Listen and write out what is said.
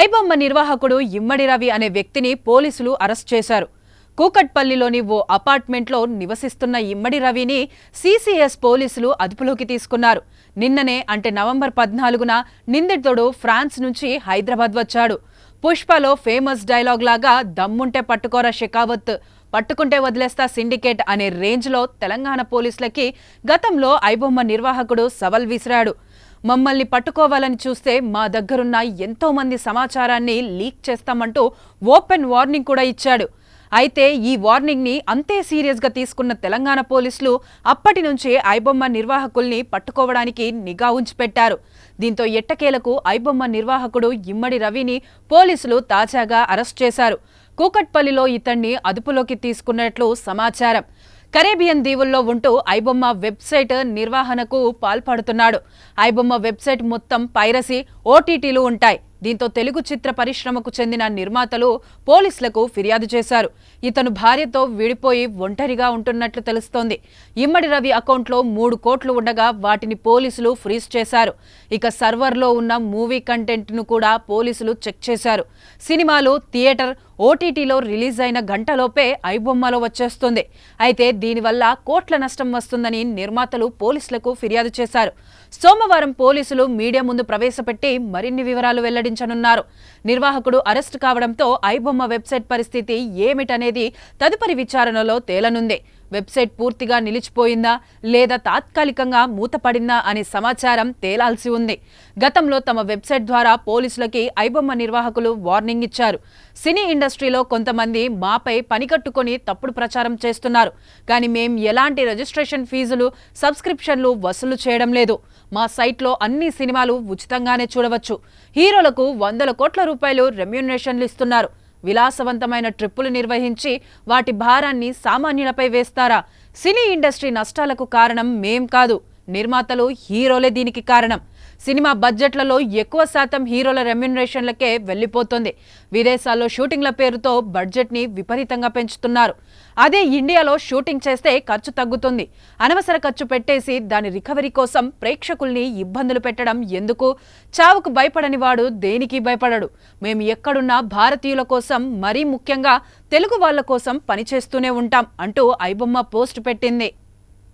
ఐబొమ్మ నిర్వాహకుడు ఇమ్మడి రవి అనే వ్యక్తిని పోలీసులు అరెస్ట్ చేశారు. కూకట్పల్లిలోని ఓ అపార్ట్మెంట్లో నివసిస్తున్న ఇమ్మడి రవిని సీసీఎస్ పోలీసులు అదుపులోకి తీసుకున్నారు. నిన్ననే అంటే నవంబర్ పద్నాలుగున నిందితుడు ఫ్రాన్స్ నుంచి హైదరాబాద్ వచ్చాడు. పుష్పలో ఫేమస్ డైలాగ్ లాగా దమ్ముంటే పట్టుకోరా షెకావత్ పట్టుకుంటే వదిలేస్తా సిండికేట్ అనే రేంజ్లో తెలంగాణ పోలీసులకి గతంలో ఐబొమ్మ నిర్వాహకుడు సవల్ విసిరాడు. మమ్మల్ని పట్టుకోవాలని చూస్తే మా దగ్గరున్న ఎంతో మంది సమాచారాన్ని లీక్ చేస్తామంటూ ఓపెన్ వార్నింగ్ కూడా ఇచ్చాడు. అయితే ఈ వార్నింగ్ని అంతే సీరియస్గా తీసుకున్న తెలంగాణ పోలీసులు అప్పటి నుంచే ఐబొమ్మ నిర్వాహకుల్ని పట్టుకోవడానికి నిఘా ఉంచిపెట్టారు. దీంతో ఎట్టకేలకు ఐబొమ్మ నిర్వాహకుడు ఇమ్మడి రవిని పోలీసులు తాజాగా అరెస్ట్ చేశారు. కూకట్పల్లిలో ఇతన్ని అదుపులోకి తీసుకున్నట్లు సమాచారం. కరేబియన్ దీవుల్లో ఉంటూ ఐబొమ్మ వెబ్సైట్ నిర్వహణకు పాల్పడుతున్నాడు. ఐబొమ్మ వెబ్సైట్ మొత్తం పైరసీ ఓటీటీలు ఉంటాయి. దీంతో తెలుగు చిత్ర పరిశ్రమకు చెందిన నిర్మాతలు పోలీసులకు ఫిర్యాదు చేశారు. ఇతను భార్యతో విడిపోయి ఒంటరిగా ఉంటున్నట్లు తెలుస్తోంది. ఇమ్మడి రవి అకౌంట్లో మూడు కోట్లు ఉండగా వాటిని పోలీసులు ఫ్రీజ్ చేశారు. ఇక సర్వర్లో ఉన్న మూవీ కంటెంట్ను కూడా పోలీసులు చెక్ చేశారు. సినిమాలు థియేటర్ ఓటీటీలో రిలీజ్ అయిన గంటలోపే ఐబొమ్మలో వచ్చేస్తుంది. అయితే దీనివల్ల కోట్ల నష్టం వస్తుందని నిర్మాతలు పోలీసులకు ఫిర్యాదు చేశారు. సోమవారం పోలీసులు మీడియా ముందు ప్రవేశపెట్టి మరిన్ని వివరాలు వెల్లడించనున్నారు. నిర్వాహకుడు అరెస్టు కావడంతో ఐబొమ్మ వెబ్సైట్ పరిస్థితి ఏమిటనేది తదుపరి విచారణలో తేలనుంది. వెబ్సైట్ పూర్తిగా నిలిచిపోయిందా లేదా తాత్కాలికంగా మూతపడిందా అనే సమాచారం తేలాల్సి ఉంది. గతంలో తమ వెబ్సైట్ ద్వారా పోలీసులకి ఐబొమ్మ నిర్వాహకులు వార్నింగ్ ఇచ్చారు. సినీ ఇండస్ట్రీలో కొంతమంది మాపై పనికట్టుకొని తప్పుడు ప్రచారం చేస్తున్నారు. కానీ మేం ఎలాంటి రిజిస్ట్రేషన్ ఫీజులు సబ్స్క్రిప్షన్లు వసూలు చేయడం లేదు. మా సైట్లో అన్ని సినిమాలు ఉచితంగానే చూడవచ్చు. హీరోలకు వందల కోట్ల రూపాయలు రెమ్యూనరేషన్లు ఇస్తున్నారు. విలాసవంతమైన ట్రిప్పులు నిర్వహించి వాటి భారాన్ని సామాన్యులపై వేస్తారా? సినీ ఇండస్ట్రీ నష్టాలకు కారణం మేం కాదు. నిర్మాతలు హీరోలే దీనికి కారణం. సినిమా బడ్జెట్లలో ఎక్కువ శాతం హీరోల రెమ్యునరేషన్లకే వెళ్ళిపోతుంది విదేశాల్లో షూటింగ్ల పేరుతో బడ్జెట్ని విపరీతంగా పెంచుతున్నారు. అదే ఇండియాలో షూటింగ్ చేస్తే ఖర్చు తగ్గుతుంది. అనవసర ఖర్చు పెట్టేసి దాని రికవరీ కోసం ప్రేక్షకుల్ని ఇబ్బందులు పెట్టడం ఎందుకు? చావుకు భయపడని వాడు దేనికి భయపడడు? మేము ఎక్కడున్నా భారతీయుల కోసం మరీ ముఖ్యంగా తెలుగు వాళ్ళ కోసం పనిచేస్తూనే ఉంటాం అంటూ ఐబొమ్మ పోస్ట్ పెట్టింది.